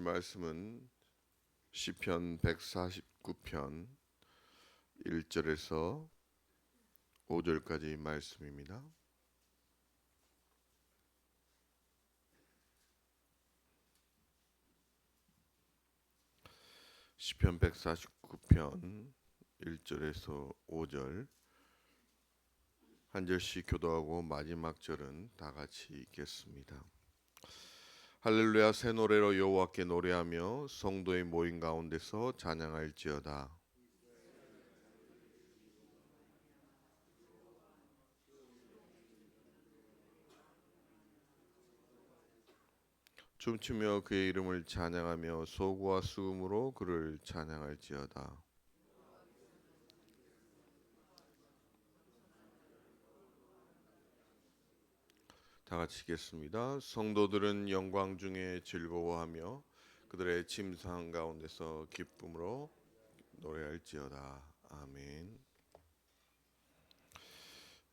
말씀은 시편 149편 1절에서 5절까지 말씀입니다. 시편 149편 1절에서 5절 한 절씩 교도하고 마지막 절은 다 같이 읽겠습니다. 할렐루야 새 노래로 여호와께 노래하며 성도의 모임 가운데서 찬양할지어다. 춤추며 그의 이름을 찬양하며 소구와 수음으로 그를 찬양할지어다. 다 같이 읽겠습니다. 성도들은 영광 중에 즐거워하며 그들의 침상 가운데서 기쁨으로 노래할지어다. 아멘.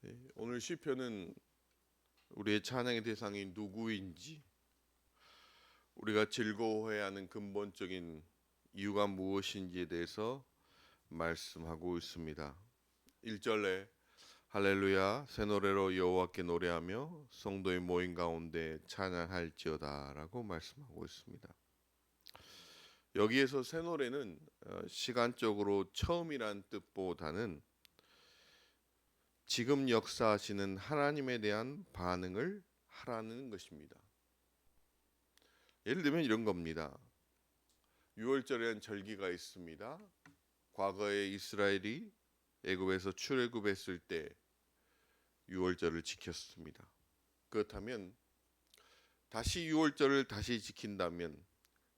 예, 오늘 시편은 우리의 찬양의 대상이 누구인지 우리가 즐거워해야 하는 근본적인 이유가 무엇인지에 대해서 말씀하고 있습니다. 1절에 할렐루야 새 노래로 여호와께 노래하며 성도의 모임 가운데 찬양할지어다라고 말씀하고 있습니다. 여기에서 새 노래는 어, 시간적으로 처음이란 뜻보다는 지금 역사하시는 하나님에 대한 반응을 하라는 것입니다. 예를 들면 이런 겁니다. 6월절에는 절기가 있습니다. 과거에 이스라엘이 애굽에서 출애굽했을 때 6월절을 지켰습니다. 그렇다면 다시 6월절을 다시 지킨다면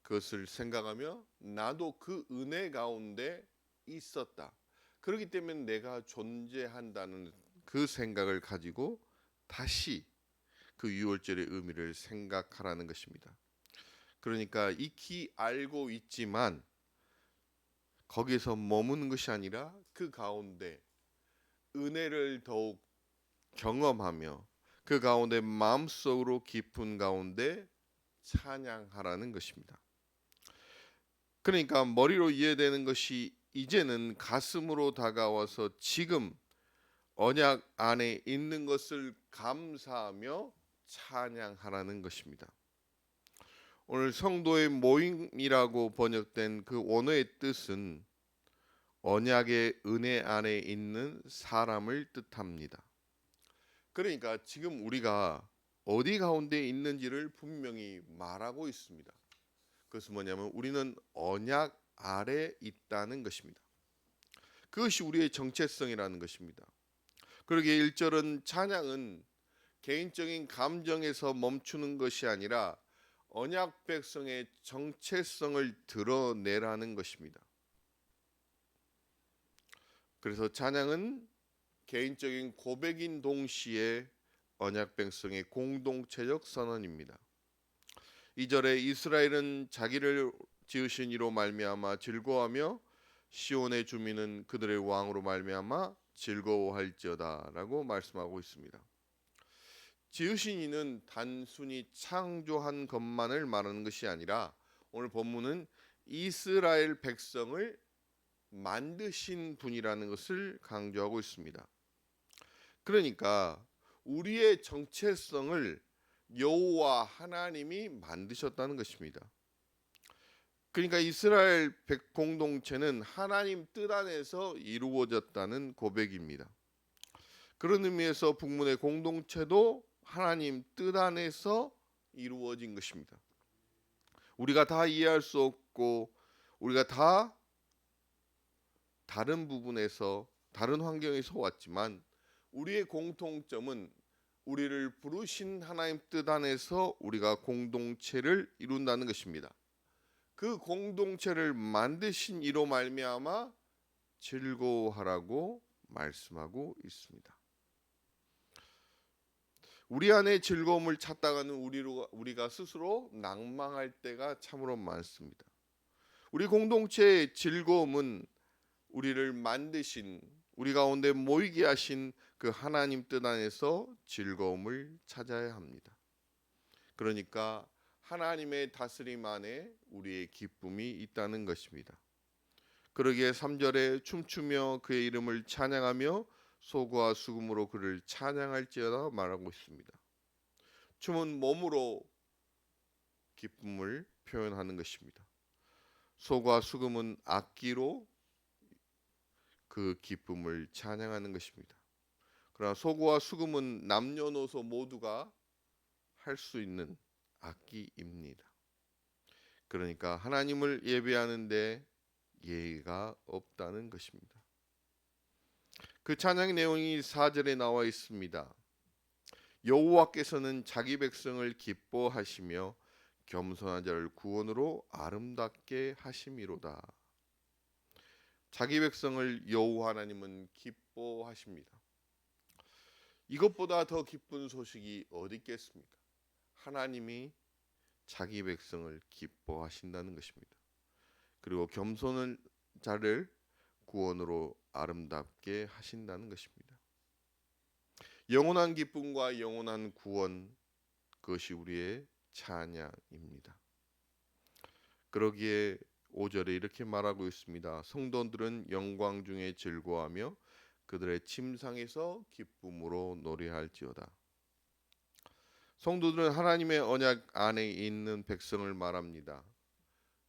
그것을 생각하며 나도 그 은혜 가운데 있었다. 그렇기 때문에 내가 존재한다는 그 생각을 가지고 다시 그 6월절의 의미를 생각하라는 것입니다. 그러니까 익히 알고 있지만 거기서 머무는 것이 아니라 그 가운데 은혜를 더욱 경험하며 그 가운데 마음속으로 깊은 가운데 찬양하라는 것입니다. 그러니까 머리로 이해되는 것이 이제는 가슴으로 다가와서 지금 언약 안에 있는 것을 감사하며 찬양하라는 것입니다. 오늘 성도의 모임이라고 번역된 그 원어의 뜻은 언약의 은혜 안에 있는 사람을 뜻합니다. 그러니까 지금 우리가 어디 가운데 있는지를 분명히 말하고 있습니다. 그것은 뭐냐면 우리는 언약 아래 있다는 것입니다. 그것이 우리의 정체성이라는 것입니다. 그러기에 1절은 찬양은 개인적인 감정에서 멈추는 것이 아니라 언약 백성의 정체성을 드러내라는 것입니다. 그래서 찬양은 개인적인 고백인 동시에 언약 백성의 공동체적 선언입니다. 2절에 이스라엘은 자기를 지으신 이로 말미암아 즐거워하며 시온의 주민은 그들의 왕으로 말미암아 즐거워할지어다라고 말씀하고 있습니다. 지으신 이는 단순히 창조한 것만을 말하는 것이 아니라 오늘 본문은 이스라엘 백성을 만드신 분이라는 것을 강조하고 있습니다. 그러니까 우리의 정체성을 여호와 하나님이 만드셨다는 것입니다. 그러니까 이스라엘 백 공동체는 하나님 뜻 안에서 이루어졌다는 고백입니다. 그런 의미에서 북문의 공동체도 하나님 뜻 안에서 이루어진 것입니다. 우리가 다 이해할 수 없고 우리가 다 다른 부분에서 다른 환경에서 왔지만 우리의 공통점은 우리를 부르신 하나님 뜻 안에서 우리가 공동체를 이룬다는 것입니다. 그 공동체를 만드신 이로 말미암아 즐거워하라고 말씀하고 있습니다. 우리 안에 즐거움을 찾다가는 우리로 우리가 스스로 낭망할 때가 참으로 많습니다. 우리 공동체의 즐거움은 우리를 만드신 우리 가운데 모이게 하신 그 하나님 뜻 안에서 즐거움을 찾아야 합니다. 그러니까 하나님의 다스림 안에 우리의 기쁨이 있다는 것입니다. 그러기에 3절에 춤추며 그의 이름을 찬양하며 소고와 수금으로 그를 찬양할지어다 말하고 있습니다. 춤은 몸으로 기쁨을 표현하는 것입니다. 소고와 수금은 악기로 그 기쁨을 찬양하는 것입니다. 그러나 소고와 수금은 남녀노소 모두가 할 수 있는 악기입니다. 그러니까 하나님을 예배하는데 예의가 없다는 것입니다. 그 찬양 내용이 4절에 나와 있습니다. 여호와께서는 자기 백성을 기뻐하시며 겸손한 자를 구원으로 아름답게 하심이로다. 자기 백성을 여호와 하나님은 기뻐하십니다. 이것보다 더 기쁜 소식이 어디 있겠습니까? 하나님이 자기 백성을 기뻐하신다는 것입니다. 그리고 겸손한 자를 구원으로 아름답게 하신다는 것입니다. 영원한 기쁨과 영원한 구원 그것이 우리의 찬양입니다. 그러기에 5절에 이렇게 말하고 있습니다. 성도들은 영광 중에 즐거워하며 그들의 침상에서 기쁨으로 노래할지어다. 성도들은 하나님의 언약 안에 있는 백성을 말합니다.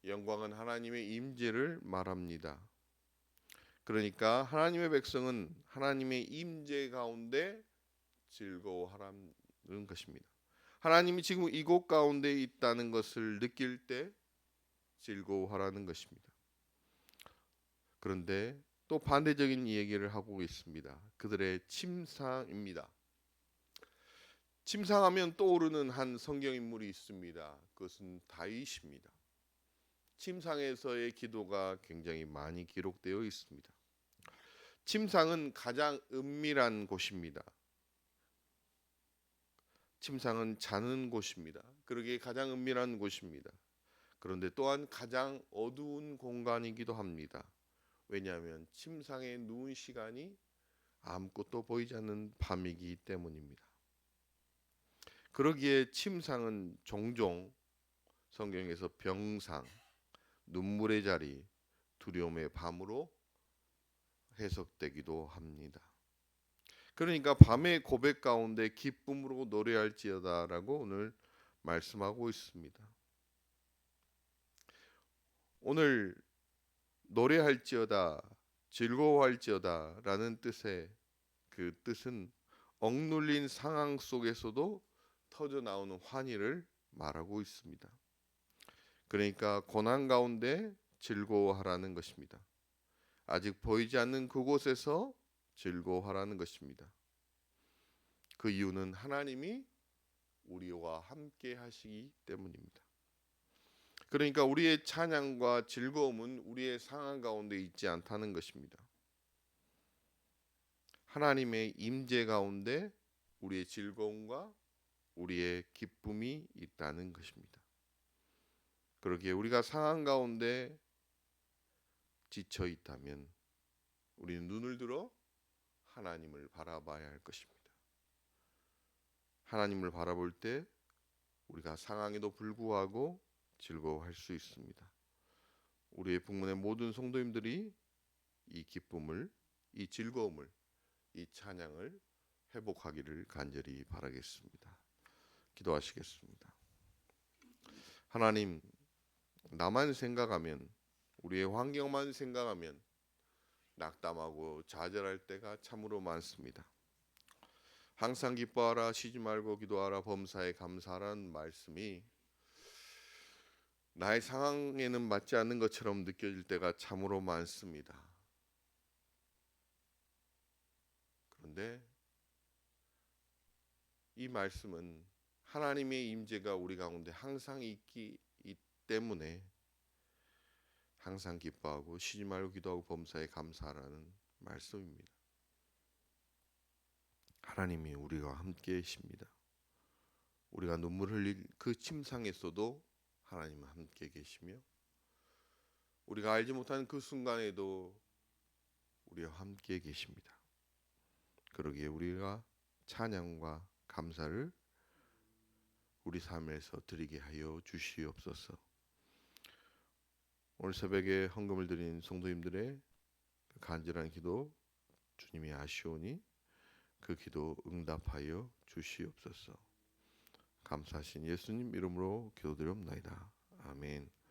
영광은 하나님의 임재를 말합니다. 그러니까 하나님의 백성은 하나님의 임재 가운데 즐거워하라는 것입니다. 하나님이 지금 이곳 가운데 있다는 것을 느낄 때 즐거워하라는 것입니다. 그런데 또 반대적인 얘기를 하고 있습니다. 그들의 침상입니다. 침상하면 떠오르는 한 성경 인물이 있습니다. 그것은 다윗입니다. 침상에서의 기도가 굉장히 많이 기록되어 있습니다. 침상은 가장 은밀한 곳입니다. 침상은 자는 곳입니다. 그러기에 가장 은밀한 곳입니다. 그런데 또한 가장 어두운 공간이기도 합니다. 왜냐하면 침상에 누운 시간이 아무것도 보이지 않는 밤이기 때문입니다. 그러기에 침상은 종종 성경에서 병상, 눈물의 자리, 두려움의 밤으로 해석되기도 합니다. 그러니까 밤의 고백 가운데 기쁨으로 노래할지어다라고 오늘 말씀하고 있습니다. 오늘 노래할지어다 즐거워할지어다라는 뜻의 그 뜻은 억눌린 상황 속에서도 터져 나오는 환희를 말하고 있습니다. 그러니까 고난 가운데 즐거워하라는 것입니다. 아직 보이지 않는 그곳에서 즐거워하라는 것입니다. 그 이유는 하나님이 우리와 함께 하시기 때문입니다. 그러니까 우리의 찬양과 즐거움은 우리의 상황 가운데 있지 않다는 것입니다. 하나님의 임재 가운데 우리의 즐거움과 우리의 기쁨이 있다는 것입니다. 그러기에 우리가 상황 가운데 지쳐 있다면 우리는 눈을 들어 하나님을 바라봐야 할 것입니다. 하나님을 바라볼 때 우리가 상황에도 불구하고 즐거워할 수 있습니다. 우리의 북문의 모든 성도님들이 이 기쁨을, 이 즐거움을, 이 찬양을 회복하기를 간절히 바라겠습니다. 기도하시겠습니다. 하나님, 나만 생각하면 우리의 환경만 생각하면 낙담하고 좌절할 때가 참으로 많습니다. 항상 기뻐하라 쉬지 말고 기도하라 범사에 감사하라는 말씀이 나의 상황에는 맞지 않는 것처럼 느껴질 때가 참으로 많습니다. 그런데 이 말씀은 하나님의 임재가 우리 가운데 항상 있기 때문에 항상 기뻐하고 쉬지 말고 기도하고 범사에 감사하라는 말씀입니다. 하나님이 우리와 함께 계십니다. 우리가 눈물 흘릴 그 침상에서도 하나님은 함께 계시며 우리가 알지 못하는 그 순간에도 우리와 함께 계십니다. 그러기에 우리가 찬양과 감사를 우리 삶에서 드리게 하여 주시옵소서. 오늘 새벽에 헌금을 드린 성도님들의 그 간절한 기도 주님이 아시오니 그 기도 응답하여 주시옵소서. 감사하신 예수님 이름으로 기도드리옵나이다. 아멘.